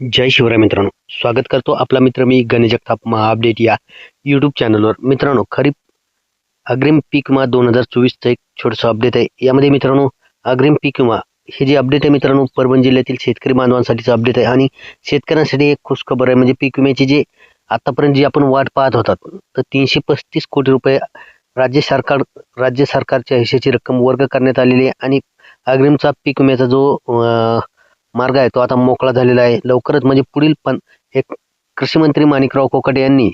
जय शिवराय मित्रांनो. स्वागत करतो आपला मित्र मी गणेशजगताप महा अपडेट या यूट्यूब चॅनलवर मित्रांनो खरीप अग्रिम पीक विमा दोन हजार चोवीसचं एक छोटंसं अपडेट आहे. यामध्ये मित्रांनो अग्रिम पीक विमा हे जे अपडेट आहे मित्रांनो परभणी जिल्ह्यातील शेतकरी बांधवांसाठीचं अपडेट आहे आणि शेतकऱ्यांसाठी एक खुशखबर आहे. म्हणजे पीक विम्याची जे आतापर्यंत जी आपण वाट पाहत होतात तर तीनशे पस्तीस कोटी रुपये राज्य सरकार राज्य सरकारच्या हिशेची रक्कम वर्ग करण्यात आलेली आहे. आणि अग्रिमचा पीक विम्याचा जो मार्ग आहे तो आता मोकळा झालेला आहे. लवकरच म्हणजे पुढील पण एक कृषी मंत्री माणिकराव कोकाटे यांनी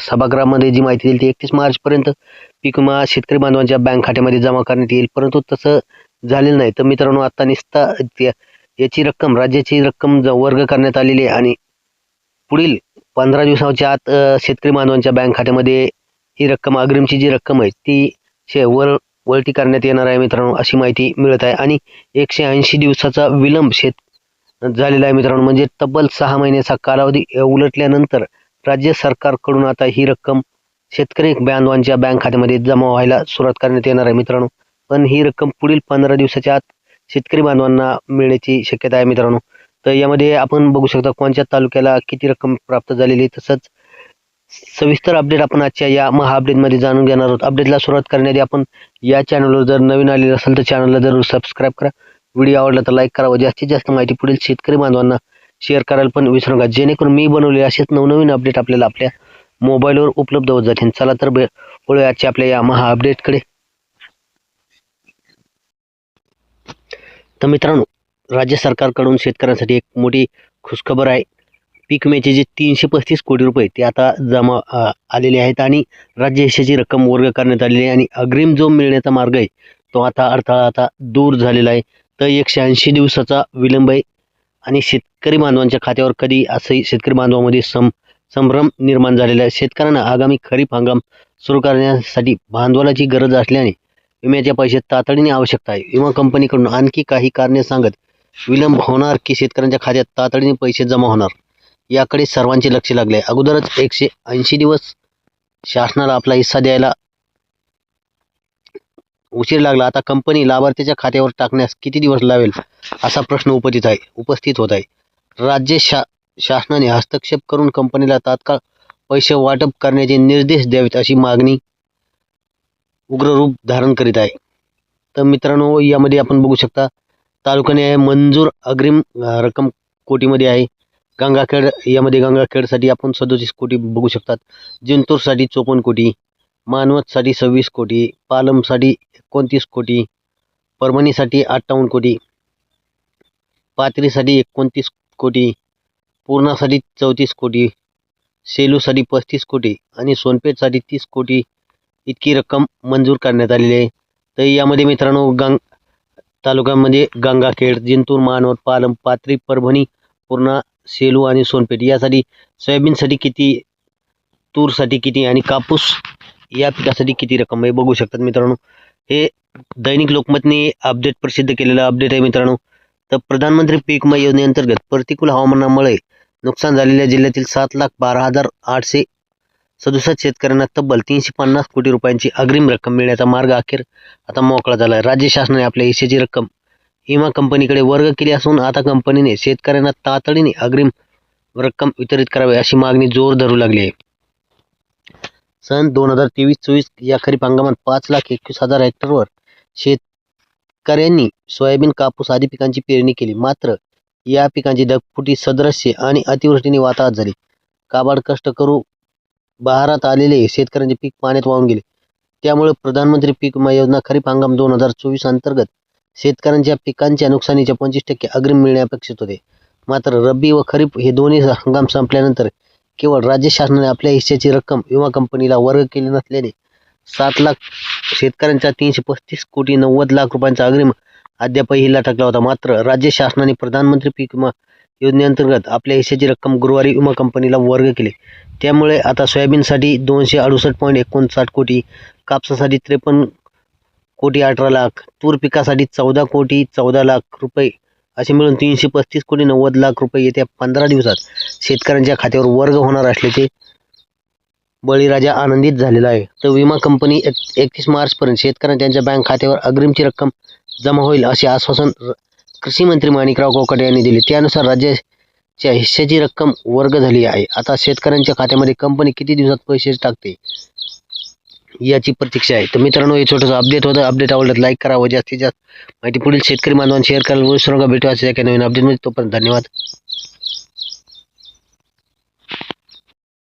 सभागृहामध्ये जी माहिती दिली ती एकतीस मार्चपर्यंत पीक विमा शेतकरी बांधवांच्या बँक खात्यामध्ये जमा करण्यात येईल. परंतु तसं झालेलं नाही. तर मित्रांनो आता निस्ता याची रक्कम राज्याची रक्कम ज- वर्ग करण्यात आलेली आहे आणि पुढील पंधरा दिवसाच्या आत शेतकरी बांधवांच्या बँक खात्यामध्ये ही रक्कम अग्रिमची जी रक्कम आहे ती शे वर वळती करण्यात येणार आहे मित्रांनो अशी माहिती मिळत आहे. आणि एकशे ऐंशी दिवसाचा विलंब शेत झालेला आहे मित्रांनो. म्हणजे तब्बल सहा महिन्याचा कालावधी उलटल्यानंतर राज्य सरकारकडून आता ही रक्कम शेतकरी बांधवांच्या बँक खात्यामध्ये जमा व्हायला सुरुवात करण्यात येणार आहे मित्रांनो. पण ही रक्कम पुढील पंधरा दिवसाच्या आत शेतकरी बांधवांना मिळण्याची शक्यता आहे मित्रांनो. तर यामध्ये आपण बघू शकता कोणत्या तालुक्याला किती रक्कम प्राप्त झालेली आहे तसंच सविस्तर अपडेट आपण आजच्या या महा अपडेटमध्ये जाणून घेणार आहोत. अपडेटला सुरुवात करण्याआधी आपण या चॅनलवर जर नवीन आलेलं असेल तर चॅनलला जरूर सबस्क्राईब करा. व्हिडिओ आवडला तर लाईक करावा जास्तीत जास्त माहिती पुढील शेतकरी बांधवांना शेअर करायला पण विसरू नका. जेणेकरून मी बनवलेले असेच नवनवीन अपडेट आपल्याला आपल्या मोबाईलवर उपलब्ध होत जातील. चला तर बे- वळूया आजच्या आपल्या या महा अपडेटकडे तर मित्रांनो राज्य सरकारकडून शेतकऱ्यांसाठी एक मोठी खुशखबर आहे. पीक विम्याचे जे तीनशे पस्तीस कोटी रुपये ते आता जमा आलेले आहेत आणि राज्य हिशाची रक्कम वर्ग करण्यात आलेली आहे. आणि अग्रिम जो मिळण्याचा मार्ग आहे तो आता अडथळा आता दूर झालेला आहे. तर एकशे ऐंशी दिवसाचा विलंब आहे. आणि शेतकरी बांधवांच्या खात्यावर कधी असंही शेतकरी बांधवामध्ये सं संभ्रम निर्माण झालेला आहे. शेतकऱ्यांना आगामी खरीप हंगाम सुरू करण्यासाठी भांडवलाची गरज असल्याने विम्याच्या पैसे तातडीने आवश्यकता आहे. विमा कंपनीकडून आणखी काही कारणे सांगत विलंब होणार की शेतकऱ्यांच्या खात्यात तातडीने पैसे जमा होणार? याकडे सर्वांचे लक्ष लागले आहे. अगोदरच एकशे ऐंशी दिवस शासनाला आपला हिस्सा द्यायला उशीर लागला. आता कंपनी लाभार्थीच्या खात्यावर टाकण्यास किती दिवस लावेल? असा प्रश्न उपस्थित आहे उपस्थित होत आहे. राज्य शा शासनाने हस्तक्षेप करून कंपनीला तात्काळ पैसे वाटप करण्याचे निर्देश द्यावेत अशी मागणी उग्र रूप धारण करीत आहे. तर मित्रांनो यामध्ये आपण बघू शकता तालुक्याने आहे मंजूर अग्रिम रक्कम कोटीमध्ये आहे. गंगाखेड यामध्ये गंगाखेडसाठी आपण सदोतीस कोटी बघू शकतात. जिंतूरसाठी चोपन्न कोटी. मानवतसाठी सव्वीस कोटी पालमसाठी एकोणतीस कोटी परभणीसाठी अठ्ठावन्न कोटी पाथरीसाठी एकोणतीस कोटी पूर्णासाठी चौतीस कोटी सेलूसाठी पस्तीस कोटी आणि सोनपेठसाठी तीस कोटी इतकी रक्कम मंजूर करण्यात आलेली आहे. तर यामध्ये मित्रांनो गंग तालुक्यामध्ये गंगाखेड जिंतूर मानवत पालम पाथरी परभणी पूर्णा सेलू आणि सोनपेठ यासाठी सोयाबीनसाठी किती तूरसाठी किती आणि कापूस या पिकासाठी किती रक्कम आहे बघू शकतात मित्रांनो. हे दैनिक लोकमतने अपडेट प्रसिद्ध केलेलं अपडेट आहे मित्रांनो. तर प्रधानमंत्री पीक विमा योजनेअंतर्गत प्रतिकूल हवामानामुळे नुकसान झालेल्या जिल्ह्यातील सात लाख बारा हजार आठशे सदुसष्ट शेतकऱ्यांना तब्बल तीनशे पन्नास कोटी रुपयांची अग्रिम रक्कम मिळण्याचा मार्ग अखेर आता मोकळा झाला आहे. राज्य शासनाने आपल्या हिशेची रक्कम विमा कंपनीकडे वर्ग केली असून आता कंपनीने शेतकऱ्यांना तातडीने अग्रिम रक्कम वितरित करावी अशी मागणी जोर धरू लागली आहे. सन दोन हजार तेवीस चोवीस या खरीप हंगामात पाच लाख एकवीस हजार हेक्टरवर शेतकऱ्यांनी सोयाबीन कापूस आदी पिकांची पेरणी केली. मात्र या पिकांची ढगफुटी सदृश्य आणि अतिवृष्टीने वाताहत झाली. काबाड कष्ट करू बहारात आलेले शेतकऱ्यांचे पीक पाण्यात वाहून गेले. त्यामुळे प्रधानमंत्री पीक विमा योजना खरीप हंगाम दोन हजार चोवीस अंतर्गत शेतकऱ्यांच्या पिकांच्या नुकसानीच्या पंचवीस टक्के अग्रिम मिळणे अपेक्षित होते. मात्र रब्बी व खरीप हे दोन्ही हंगाम संपल्यानंतर केवळ राज्य शासनाने आपल्या हिश्श्याची रक्कम विमा कंपनीला वर्ग केली नसल्याने सात लाख शेतकऱ्यांचा तीनशे पस्तीस कोटी नव्वद लाख रुपयांचा अग्रिम अद्यापही लटकला होता. मात्र राज्य शासनाने प्रधानमंत्री पीक विमा योजनेअंतर्गत आपल्या हिश्श्याची रक्कम गुरुवारी विमा कंपनीला वर्ग केली. त्यामुळे आता सोयाबीनसाठी दोनशे अडुसष्ट पॉईंट एकोणसाठ कोटी कापसासाठी त्रेपन्न कोटी अठरा लाख तूर पिकासाठी चौदा कोटी चौदा लाख रुपये असे मिळून तीनशे पस्तीस कोटी नव्वद लाख रुपये येत्या पंधरा दिवसात शेतकऱ्यांच्या खात्यावर वर्ग होणार असल्याचे बळीराजा आनंदित झालेला आहे. तर विमा कंपनी एक एकतीस मार्चपर्यंत शेतकऱ्यांना त्यांच्या बँक खात्यावर अग्रिमची रक्कम जमा होईल असे आश्वासन कृषीमंत्री कृषी मंत्री माणिकराव कोकाटे यांनी दिले. त्यानुसार राज्याच्या हिश्श्याची रक्कम वर्ग झाली आहे. आता शेतकऱ्यांच्या खात्यामध्ये कंपनी किती दिवसात पैसे टाकते? याची प्रतीक्षा आहे. तर मित्रांनो हे छोटंसं अपडेट होतं. अपडेट आवडलं लाईक करावं जास्तीत जास्त माहिती पुढील शेतकरी बांधवांना शेअर करायला विसरू नका. भेटू असे एका नवीन अपडेटमध्ये तोपर्यंत धन्यवाद.